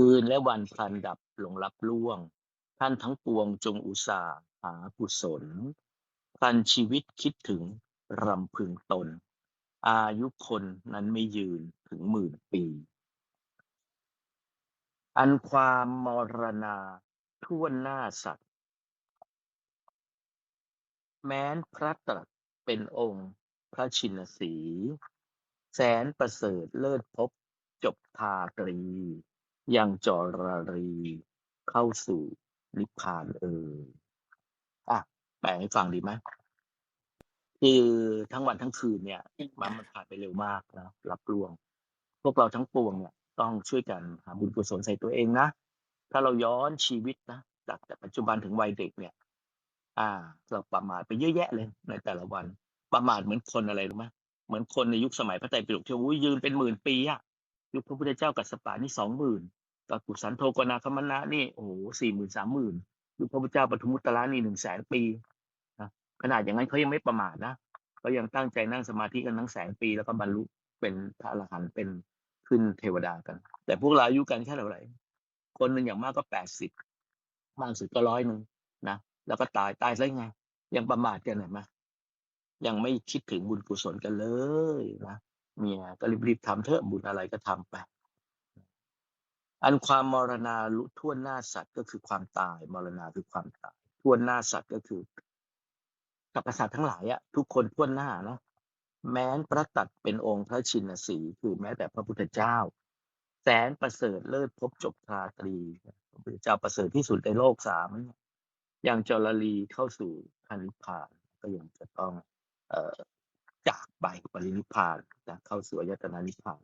คืนและวันพันดับหลงรับล่วง ท่านทั้งปวงจงอุตส่าห์หากุศลพันชีวิตคิดถึงรำพึงตน อายุคนนั้นไม่ยืนถึงหมื่นปี อันความมรณาทั่วหน้าสัตว์ แม้นพระตรัสเป็นองค์พระชินสี แสนประเสริฐเลิศพบจบทาตรี ยังจรรีเข้าสู่นิพพานเอออะแปลให้ฟังดีไหมคือทั้งวันทั้งคืนเนี่ย มันมันผ่านไปเร็วมากนะรับล่วง พวกเราทั้งปวงเนี่ย ต้องช่วยกันหาบุญกุศลใส่ตัวเองนะ ถ้าเราย้อนชีวิตนะจากแต่ปัจจุบันถึงวัยเด็กเนี่ย อ่า เราประมาทไปเยอะแยะเลยในแต่ละวัน ประมาทเหมือนคนอะไรรู้ไหมเหมือนคนในยุคสมัยพระไตรปิฎกที่ว่าอุ้ยืนเป็นหมื่นปีอะ ยุคพระพุทธเจ้ากัสสปะนี่สองหมื่นกับกุสันโทกนาคมนะนี่โอ้โหสี่หมื่นสามหมื่นยุคพระพุทธเจ้าปทุมุตตระนี่หนึ่งแสนปีนะขนาดอย่างนั้นเขายังไม่ประมาทนะเขายังตั้งใจนั่งสมาธิกันทั้งแสนปี แล้วก็บรรลุเป็นพระอรหันต์เป็นขึ้นเทวดากัน แต่พวกเราอายุกันแค่เท่าไหร่คนหนึ่งอย่างมากก็แปดสิบมากสุดก็ร้อยหนึ่งนะแล้วก็ตายตายซะยังไง ยังประมาทกันเห็นไหมยังไม่คิดถึงบุญกุศลกันเลยนะ เมียก็รีบๆทำเถอะบุญอะไรก็ทำไป อันความมรณาลุท่วนหน้าสัตว์ก็คือความตาย มรณาคือความตายท่วนหน้าสัตว์ก็คือสรรพสัตว์ทั้งหลายอะทุกคนท่วนหน้านะแม้นพระตัดเป็นองค์พระชินสีคือแม้แต่พระพุทธเจ้า แสนประเสริฐเลิศพบจบทาตรีพระพุทธเจ้าประเสริฐที่สุดในโลกสามอย่างจรลีเข้าสู่พานิพานก็ยังจะต้อง เอ่อ จากไปปรินิพพานนะเข้าสู่อายตนะนิพพาน